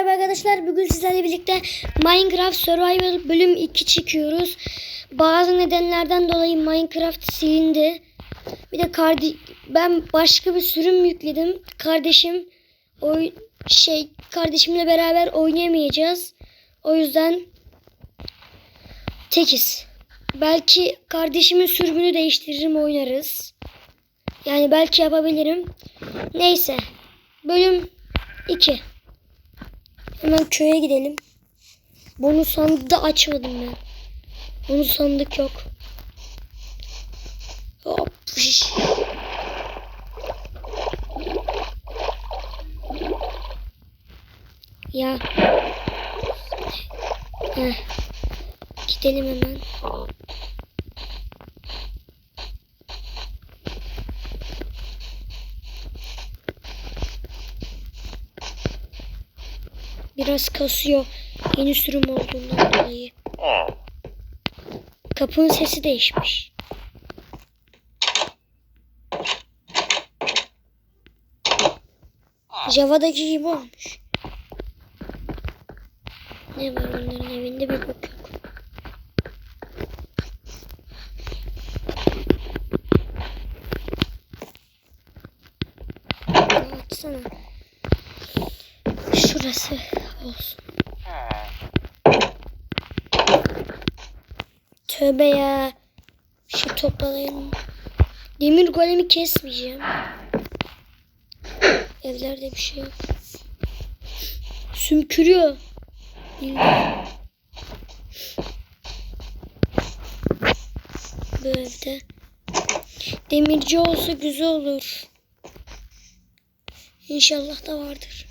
Merhaba arkadaşlar bugün sizlerle birlikte Minecraft Survival bölüm 2 çekiyoruz. Bazı nedenlerden dolayı Minecraft silindi. Bir de kardi ben başka bir sürüm yükledim. Kardeşim o şey kardeşimle beraber oynayamayacağız. O yüzden tekiz. Belki kardeşimin sürümünü değiştiririm oynarız. Yani belki yapabilirim. Neyse. Bölüm 2. Hemen köye gidelim. Bonus sandığı da açmadım ben. Bonus sandık yok. Hop. Ya. Heh. Gidelim hemen. Biraz kasıyor. Yeni sürüm olduğundan dolayı. Kapının sesi değişmiş. Java'daki gibi olmuş. Ne var onların evinde bir. Açsana. Şurası olsun. Tövbe ya. Şey toplayalım. Demir golemi kesmeyeceğim. Evlerde bir şey yok. Sümkürüyor. Bilmiyorum. Bu evde. Demirci olsa güzel olur. İnşallah da vardır.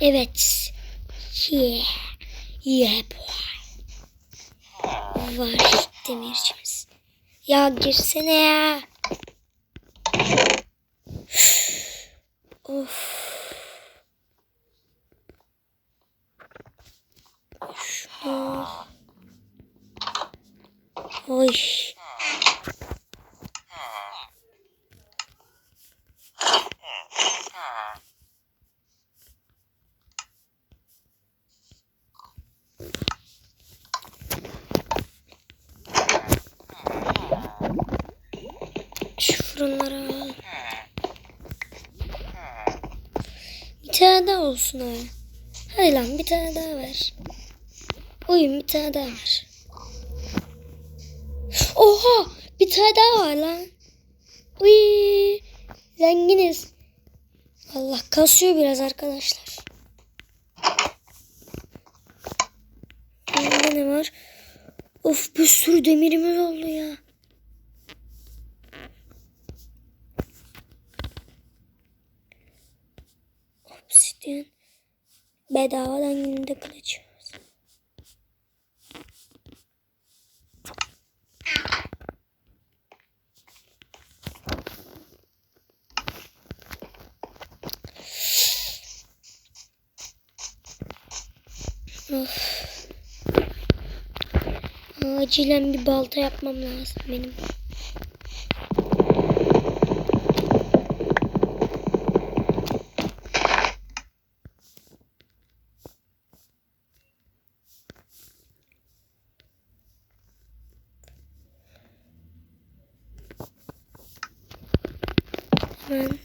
Evet. Yeah. Yeah boy. Var demircimiz. Ya girsene ya. of. Şunu. Oy. Şu fırınları al. Bir tane daha olsun ha. Hadi lan bir tane daha ver. Oyun bir tane daha ver. Oha bir tane daha var lan. Uy, zenginiz. Allah kasıyor biraz arkadaşlar. Bunda ne var? Of bir sürü demirimiz oldu ya. Obsidian. Bedavadan gününde kılıç. Of. Acilen bir balta yapmam lazım benim. Hemen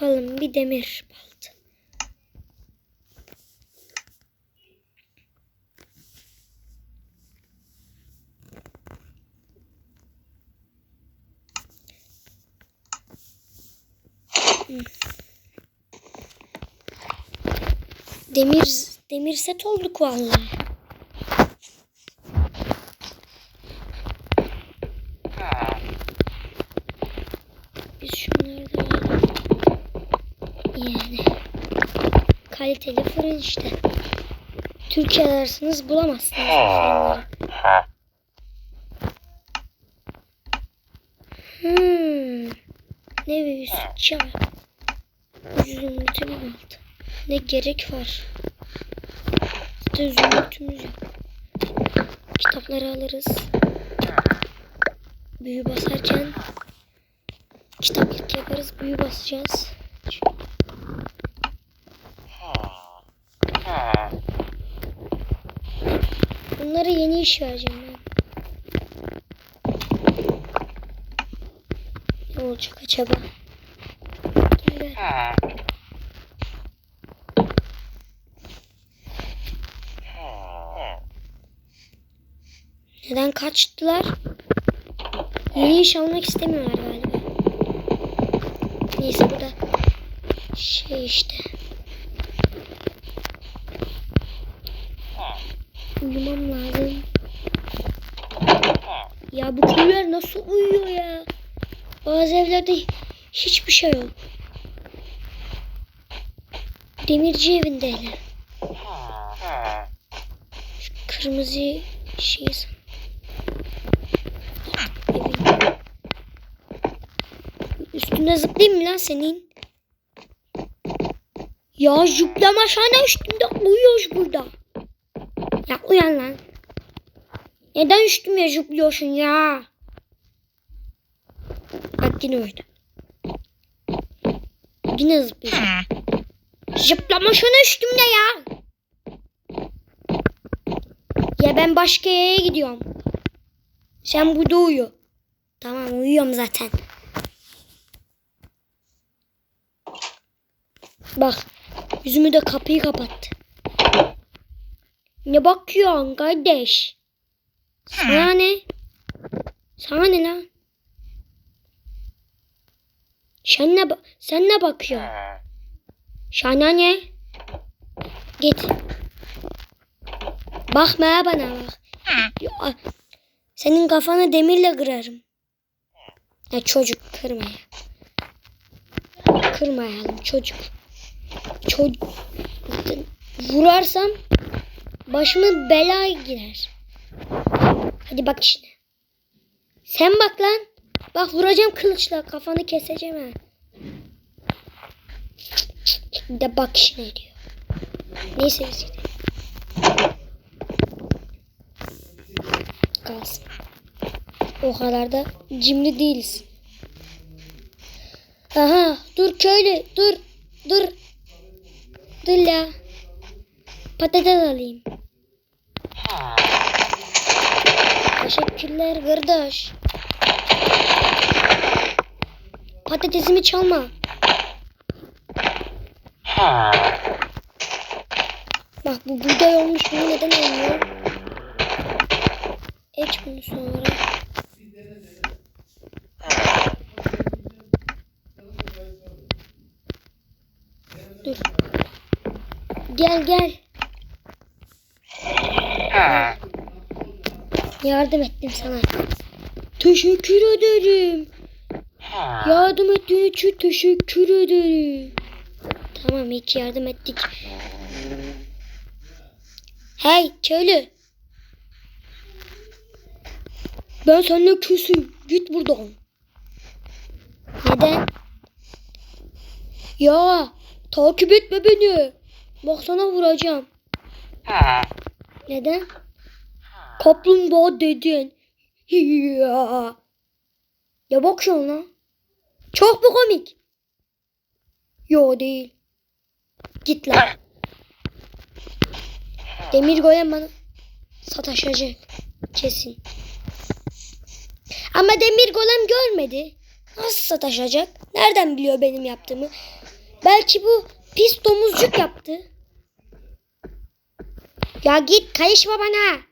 yapalım bir demir balta. Demir demir set olduk vallahi. Biz şunları da alalım. Yani kaliteli fırın işte. Türkiye ararsanız bulamazsınız. Hmm. Ne büyüsü çağ. Zümrütü bir balta. Ne gerek var? Zaten zümrütümüz yok. Kitapları alırız. Büyü basarken kitaplık yaparız. Büyü basacağız. Bunlara yeni iş vereceğim ben. Ne olacak acaba? Gel gel. Neden kaçtılar? Yeni iş almak istemiyorlar galiba. Neyse bu da şey işte. Uyumam lazım. Ya bu köylüler nasıl uyuyor ya? Bazı evlerde hiçbir şey yok. Demirci evindeler. Şu kırmızı şey. Üstüne zıplayayım mı lan senin? Ya zıplama sana üstünde uyuyoruz burada. Ya uyan lan. Neden üstüme zıplıyorsun ya? Bak yine uyudu. Yine zıplıyorsun. Zıplama şuna üstümde ya. Ya ben başka yere gidiyorum. Sen burada uyu. Tamam uyuyorum zaten. Bak yüzümü de kapıyı kapattı. Ne bakıyorsun kardeş? Sana ne? Sana ne lan? Sen ne, sen ne bakıyorsun? Sana ne? Git. Bakma bana bak. Ya, senin kafanı demirle kırarım. Ya çocuk kırma ya. Kırmayalım çocuk. Çocuk. Vurarsam başıma bela girer. Hadi bak şimdi. Sen bak lan. Bak vuracağım kılıçla kafanı keseceğim ha. De bak şimdi diyor. Neyse biz. Kalsın. O kadar da cimri değiliz. Aha dur köylü dur dur. Dur la. Patates alayım. Teşekkürler kardeş. Patatesimi çalma. Bak bu buğday olmuş bunu neden almıyor? Ek bunu sonra. Dur. Gel gel. Yardım ettim sana. Teşekkür ederim. Yardım ettiğin için teşekkür ederim. Tamam iyi ki yardım ettik. Hey köylü. Ben seninle küsüm. Git buradan. Neden? Ya takip etme beni. Bak sana vuracağım. Neden? Kaplumbağa dedin. Ya. Ya bak şu ona. Çok mu komik? Yo değil. Git lan. Demir golem bana sataşacak. Kesin. Ama demir golem görmedi. Nasıl sataşacak? Nereden biliyor benim yaptığımı? Belki bu pis domuzcuk yaptı. Ya git karışma bana.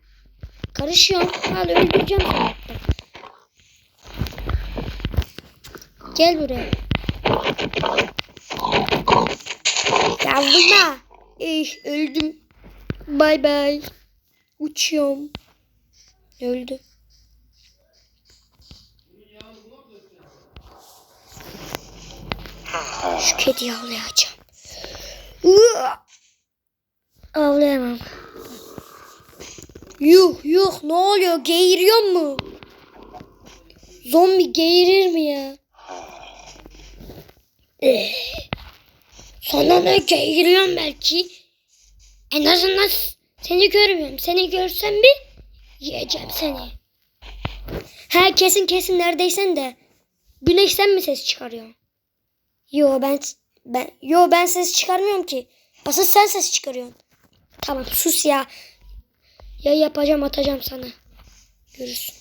Karışıyorsun. Al öldüreceğim seni. Gel buraya. Ya vurma. Eh, öldüm. Bay bay. Uçuyorum. Öldü. Şu kediyi avlayacağım. Avlayamam. Yuh yuh ne oluyor geğiriyor mu? Zombi geğirir mi ya? Eh. Sana ne geğiriyorum belki. En azından seni görmüyorum. Seni görsem bir yiyeceğim seni. Ha kesin kesin neredeysen de. Güneş sen mi ses çıkarıyorsun? Yo ben ben yo ben ses çıkarmıyorum ki. Asıl sen ses çıkarıyorsun. Tamam sus ya. Ya yapacağım atacağım sana. Görürsün.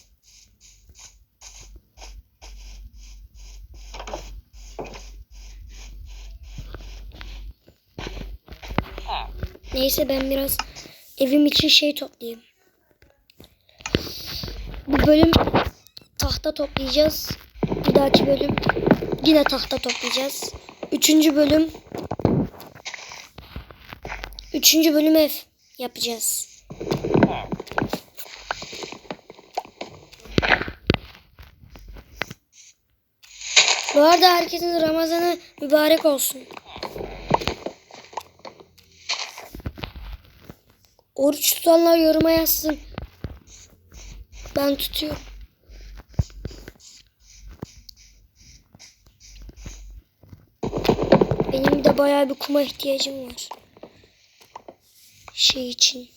Neyse ben biraz evim için şey toplayayım. Bu bölüm tahta toplayacağız. Bir dahaki bölüm yine tahta toplayacağız. Üçüncü bölüm Üçüncü bölüm ev yapacağız. Bu arada herkesin Ramazanı mübarek olsun. Oruç tutanlar yoruma yazsın. Ben tutuyorum. Benim de bayağı bir kuma ihtiyacım var. Şey için.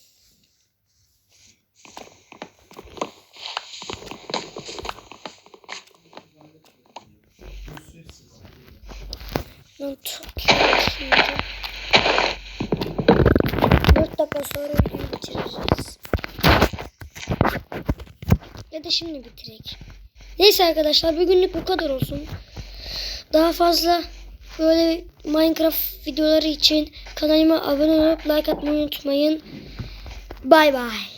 Lan topluyorum şimdi. 4 dakika sonra videoyu bitireceğiz. Ya da şimdi bitirek. Neyse arkadaşlar bugünlük bu kadar olsun. Daha fazla böyle Minecraft videoları için kanalıma abone olup like atmayı unutmayın. Bay bay.